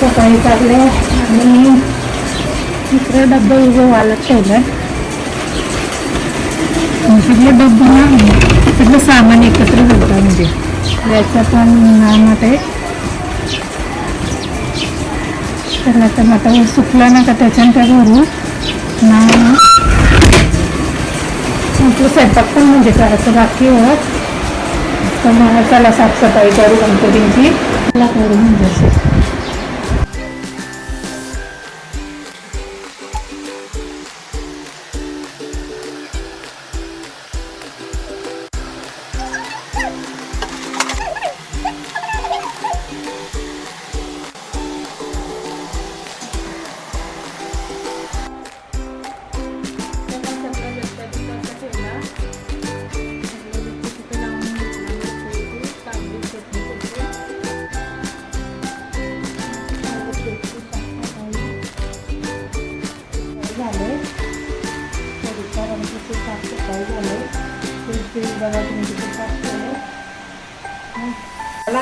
सकाळी चालले. आणि इकडे डब्बे उभे वालत ठेवलं. सगळं डब्बा ना सगळं सामान एकत्र होतं म्हणजे. याचं पण नामात आहे. त्याला तर आता हे सुकला ना का त्याच्यानं त्या भरू ना. आपलं स्वयंपाक पण म्हणजे करायचं बाकी होत तर मला चला साफसफाई करू गणपतींची. मला करू म्हणजे.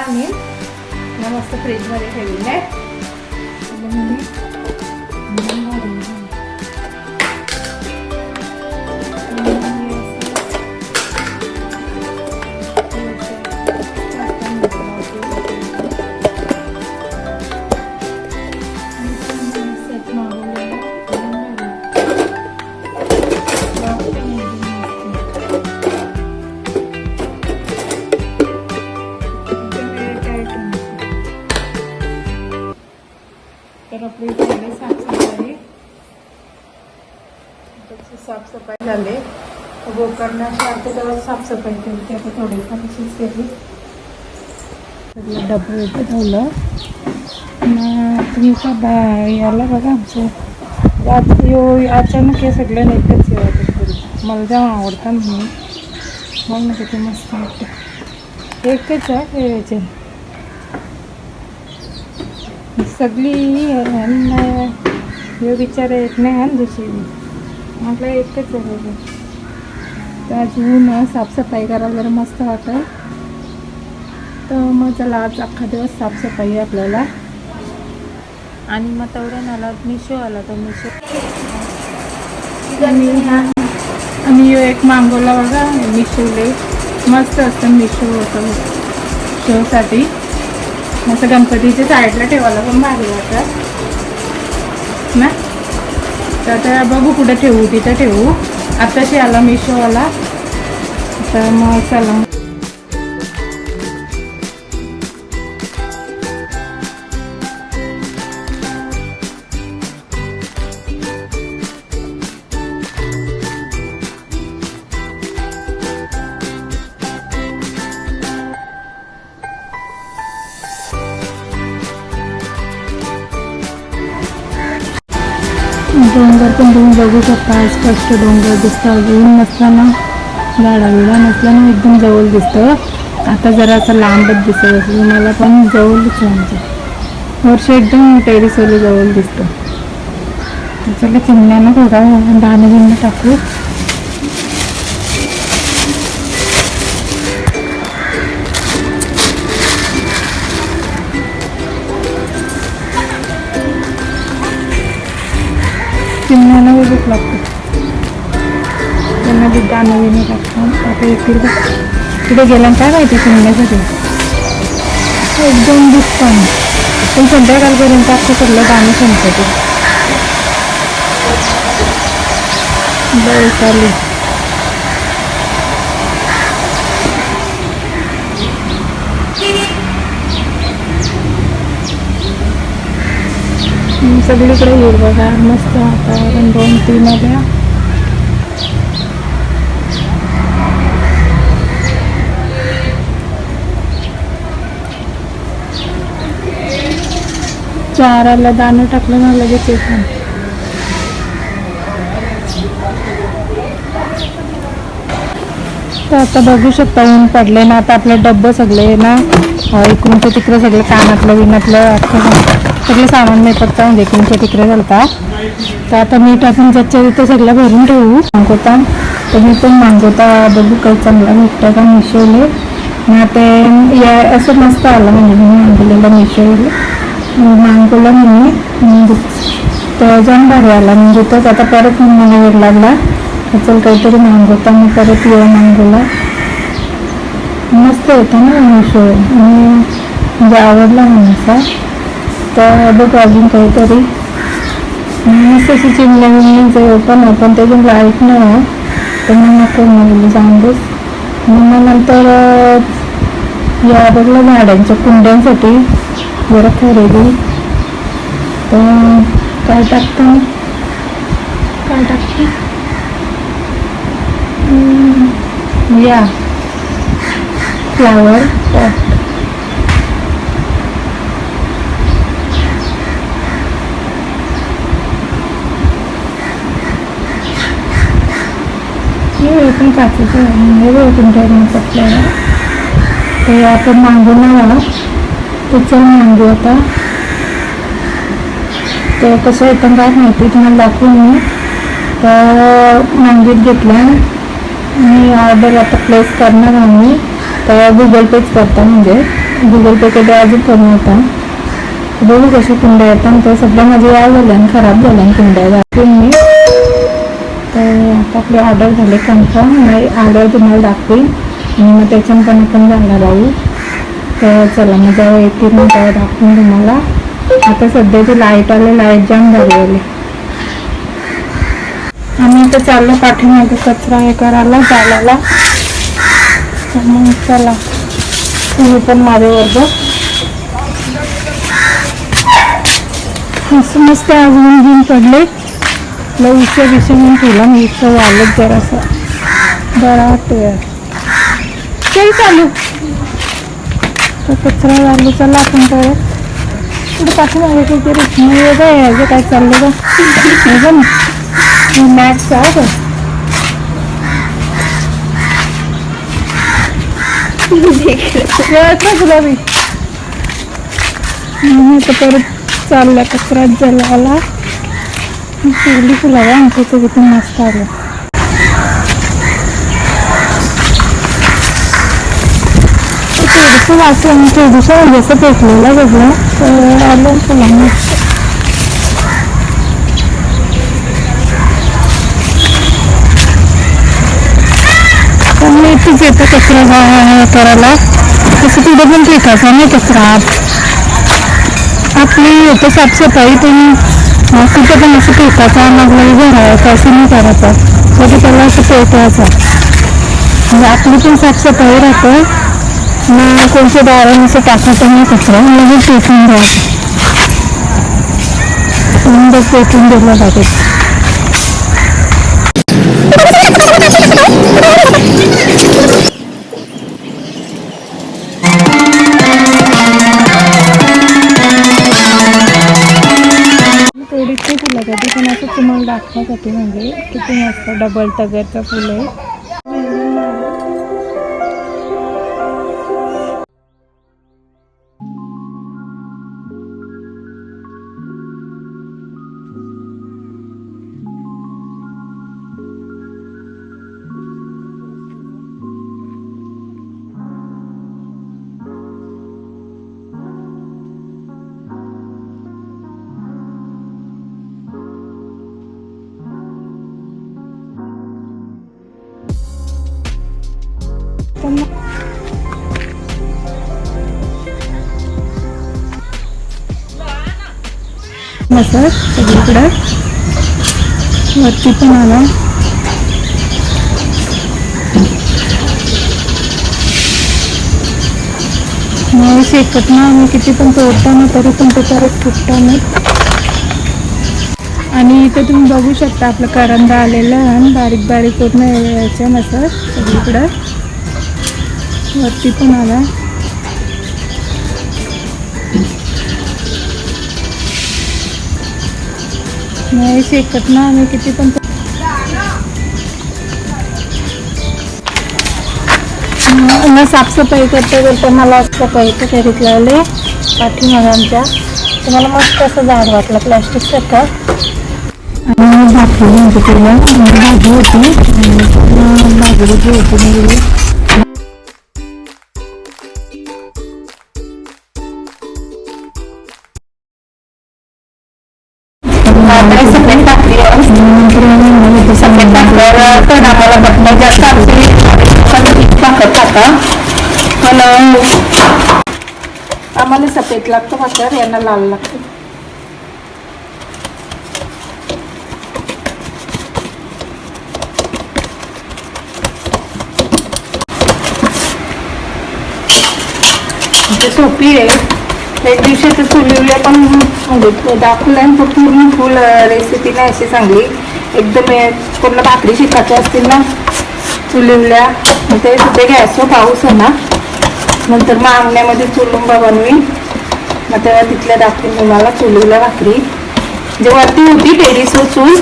मला मस्त फ्रीजमध्ये ठेवलेलं. आहे त्याची साफसफाई झाली. गोकर्णाची अर्धे जवळ साफसफाई केली. ती आता थोडीफार केली. सगळं येते ठेवलं. मग तुम्ही का बा याला बघा आमचं. आज यो अचानक हे सगळं एकच येतात मला जाऊन आवडतात म्हणून. मग ना किती मस्त वाटतं एकच आहे हे याचे? सगळी ह्यांना हे विचार येत नाही आणि दुसरी. म्हटलं एकच आहे तर अजून साफसफाई करायला जरा मस्त वाटतं तर मग चला आज अख्खा दिवस साफसफाई आहे आपल्याला. आणि मग तेवढ्या आला मिशो आला तर मिशो आणि आणि एक मागवला बघा मिशोले मस्त असतं मिशो होतं. शोसाठी असं गणपतीच्या साईडला ठेवायला पण भारी वाटतं. ना? तर आता बघू कुठं ठेवू तिथं ठेवू. आत्ताशी आला मिशोवाला तर मग चला. डोंगर पण तुम्ही बघू शकता. स्पष्ट डोंगर दिसतं. ऊन नसताना झाडा बिडा नसल्यानं एकदम जवळ दिसतं. आता जरा असं लांबच दिसत. असेल मला पण जवळच म्हणजे वर्ष एकदम टेरिसवर जवळ दिसतं. तर चला चिमण्यानं थोडा दाणे बिणे टाकू. चिमण्यानं उजूक लागतो. त्यांना बी दाणं बिणं टाकतो आता इकडे तिकडे गेल्यानं काय माहिती चिमण्यासाठी? एकदम दिसतं पण. संध्याकाळपर्यंत अख्खं सगळं दाणं संपतं ते. बरं चालेल सगळीकडे हिरवगार मस्त वातावरण दोन तीन आल्या. चाराला दाणं टाकलं ना लगेच येतं. तर आता बघू शकता ऊन पडले ना. आता आपले डब्बे सगळे ना इकडून इकडूनच्या तिकडे सगळे कानातलं विनातलं अख्खं सगळं- सामान मेपटचा म्हणजे इकडूनच्या तिकडे घालता. तर आता मी टाकून ज्याच्या तिथे सगळं भरून ठेवू. मागवता तर मी पण मागवता बघू काही चांगला भेटतं का मिशोले. मग ते या असं मस्त आलं म्हणजे मी मागवलेलं मिशोले. मागवलं मी तर जाऊन भारी आला म्हणजे तोच आता परत मला वेळ लागला. चल काहीतरी मागवता मी परत येऊ मागवला मस्त होता ना मिशो आणि म्हणजे आवडला म्हणून असा. तर बघ अजून काहीतरी. मस्त अशी चिमल्या मिमल्यांचं ओपन ते पण लाइट नाही आहे. तर मग नको म्हणून जाऊन मग नंतर या बघला झाडांच्या कुंड्यांसाठी. जरा खरेदी. तर काय टाकतं? काय टाकतं? या. फ्लावर पॉट हे पण काचेचं आहे तुमच्या बघ ते आपण मागू ना ते चल आता ते कसं येतं काय माहिती तुम्हाला दाखवून मी. तर मागीत घेतला मी ऑर्डर आता प्लेस करणार आम्ही तर गुगल पेच करता म्हणजे गुगल पे कधी अजून कमी होता बघू कशा कुंड्या येतात ते सगळ्या माझ्या या झाल्या आणि खराब झाल्या कुंड्या दाखवून मी आता आपली ऑर्डर झाली कन्फर्म मी ऑर्डर तुम्हाला दाखवेन. आणि मग त्याच्यानं पण जाणार राहू तर चला मग जेव्हा येतील मग तेव्हा दाखवून तुम्हाला. आता सध्याची लाइट आले लाइट जाम झाले आम्ही आता चाललो पाठीमागे कचरा हे करायला चालायला मग चला तुम्ही पण माझे वर्ग असं मस्त अजून घेऊन पडले. आपलं दिशेने बिशा म्हणून ठेवला मी इथं आलं जरासं. बरा वाटतोय चल चालू. तर कचरा झालो चला आपण तर पुढे पाठीमागे काहीतरी वेगळं आहे याचं काय चाललं का हे ना. मॅथ्स आहे का कळत तर परत चालला कचरात जलाला. पिवली फुलं आहे आमच्याचं किती मस्त आलं थोडंसं वाचून थोडंसं जसं पेटलेलं बघलं तर आलं फुलं पण मी इथेच येतं कचरा गा- करायला तसं तिथं पण फेकायचा नाही कचरा आत. आपली येतं साफसफाई तुम्ही मग कुठं पण असं पेटायचा मग घर आहे असं नाही करायचं. कधी त्याला असं पेटवायचं म्हणजे आपली पण साफसफाई राहते. ना कोणत्या दाराने असं टाकायचं नाही कचरा लगेच पेटून द्यायचं मग फेकून दिलं पाहिजे असं दाखवण्यासाठी म्हणजे किती मस्त डबल तगरचं फुल आहे. मसाज सगळीकडे. वरती पण आला. मग शेकत ना आम्ही किती पण तोडताना तरी पण ते परत फुटता नाही आणि इथे तुम्ही बघू शकता आपलं करंदा आलेलं आहे आणि बारीक बारीक पूर्ण याच्या मसाज सगळीकडं. वरती पण आला. नाही शेकत ना आम्ही किती पण साफसफाई करते करता मला असं पैसे करीत लावले पाठीमागे आमच्या तुम्हाला मस्त असं झाड वाटलं प्लॅस्टिक का आणि भाकरी म्हणजे केलं भाजी होती. पण आम्हाला सफेद लागतो भाकर यांना लाल लागतो. ते सोपी आहे. एक दिवशी तर चुलिवल्या पण दाखवलं पण पूर्ण फुल रेसिपी नाही अशी सांगली एकदम पूर्ण भाकरी शिकायच्या असतील ना चुलीवल्या. मग ते सुद्धा गॅसवर पाऊस आहे ना. नंतर मग अंगण्यामध्ये चुलुंबा बनवी मग तेव्हा तिथल्या दाखवून तुम्हाला चुलीवल्या भाकरी. जेव्हा वरती होती टेरिसवर चूल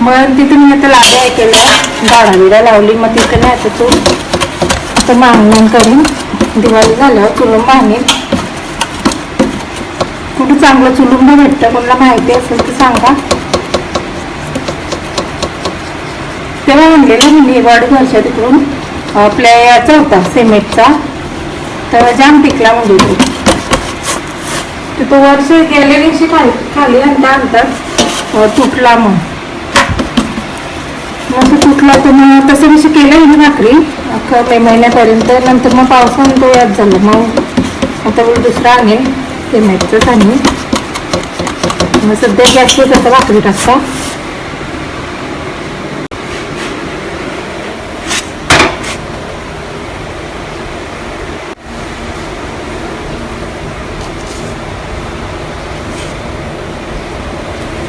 मग तिथे मी आता लाद्या हे केल्या गाडावीला लावली. मग तिथे नाही आता चूल तर मग अंगण करीन. दिवाळी झाल्यावर चुलुंब आणीन. कुठं चांगलं चुलुंब भेटतं कोणाला माहिती असेल तर सांगा. तेव्हा म्हणलेलं मी वड तिकडून आपल्या याचा होता सिमेंटचा. तेव्हा जाम टिकला म्हणजे तो वर्ष गेल्या दिवशी खाली खाली आणता आणताच तुटला मग. मग तुटला तर मग तसं दिवशी केलं मी भाकरी. अख्खं मे महिन्यापर्यंत नंतर मग पावसानं तो याद झाला. मग आता दुसरा आणेल सिमेंटचंच आणेल मग सध्या गॅसवर आता भाकरी टाकता?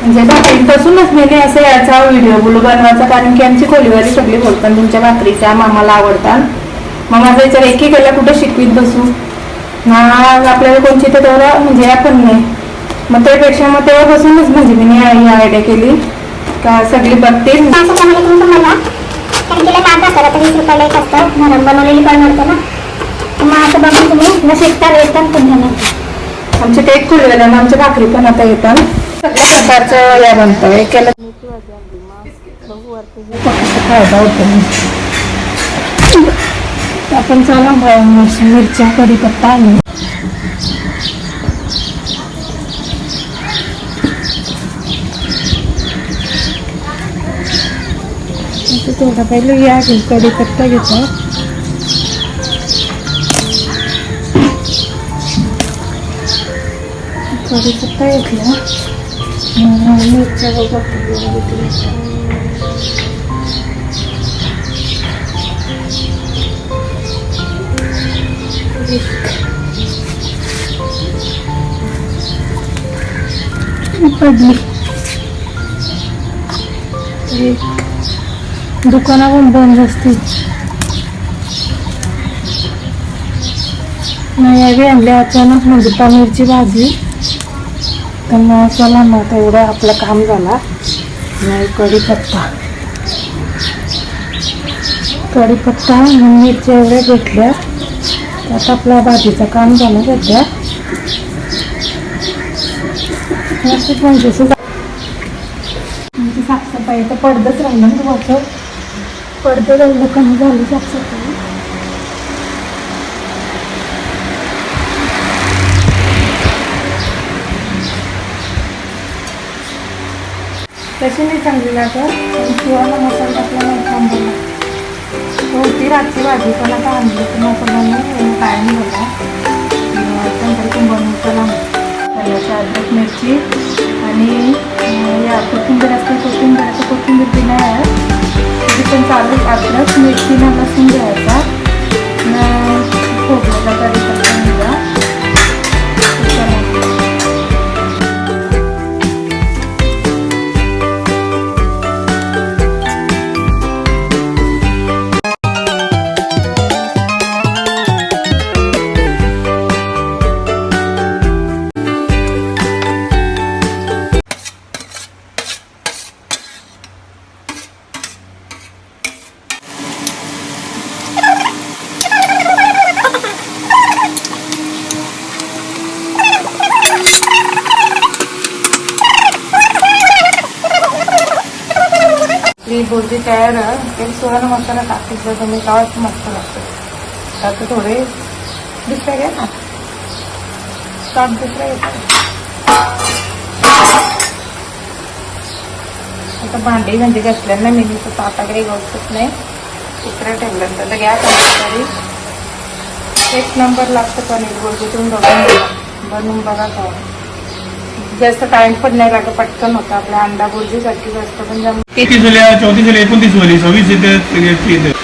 म्हणजे भाकरीपासूनच मी नाही असं याचा व्हिडिओ बोलू बनवायचा कारण की आमची खोलीवाली सगळी बोलतात तुमच्या भाकरीचा मामाला आवडतात. मग माझा विचार एकेकाला कुठं शिकवीत बसू? ना आपल्याला कोणची तर तेवढं म्हणजे आपण नाही. मग त्यापेक्षा मग तेव्हापासूनच म्हणजे मी ही आयडिया केली. का सगळी तुम्हाला कारण तिला लाभ दाखवला तर वीस रुपयाला एक असतं. घरात बनवलेली पण मिळते ना. मग असं बघून तुम्ही न शिकता नाही आमचे ते एक खोलीवाल्यांना आमच्या भाकरी पण आता येतात. सगळ्या प्रकारचं या बनतं एकाला फायदा होतो आपण चला मग मिरच्या कढीपत्ता आणि आता थोडा पहिले या घेऊ कढीपत्ता घेतो कढीपत्ता घेतला मग मिरच्या बघा पडली एक दुकाना पण बंद असतील नाही यावी आणली अचानक म्हणजे पनीरची भाजी पण मग चला ना तेवढं आपलं काम झाला. नाही कढीपत्ता. कढीपत्ता आणि मिरच्या एवढ्या घेतल्या. त्यात आपल्या भाजीचं काम झालं सध्या. म्हणजे साफसफाई तर पडदच राहिलं ना पडदं राहिलं कमी झाली साफसफाई. तशी नाही चांगली लागत. शिवाला मसाला टाकला नाही थांबवला होती रात्री भाजी पण आता आणली तर मसाला आहे मसाला टाकायचा तुम्ही गावात मस्त लागतो. त्यात थोडे दुसऱ्या घ्या ना. ताट दुसऱ्या घेतो आता भांडी म्हणजे ना मी तिथं ताटा काही घालतच नाही. दुसऱ्या ठेवलं तर गॅस तरी एक नंबर लागतं पनीर बुर्जी तुम्ही बघून बनवून बघा का जास्त टाईम पण नाही लागत पटकन होतं. आपल्या अंडा बुर्जीसाठी जास्त पण जम तीस वाले चौतीस वाले एकोणतीस वाली सव्वीस येते येते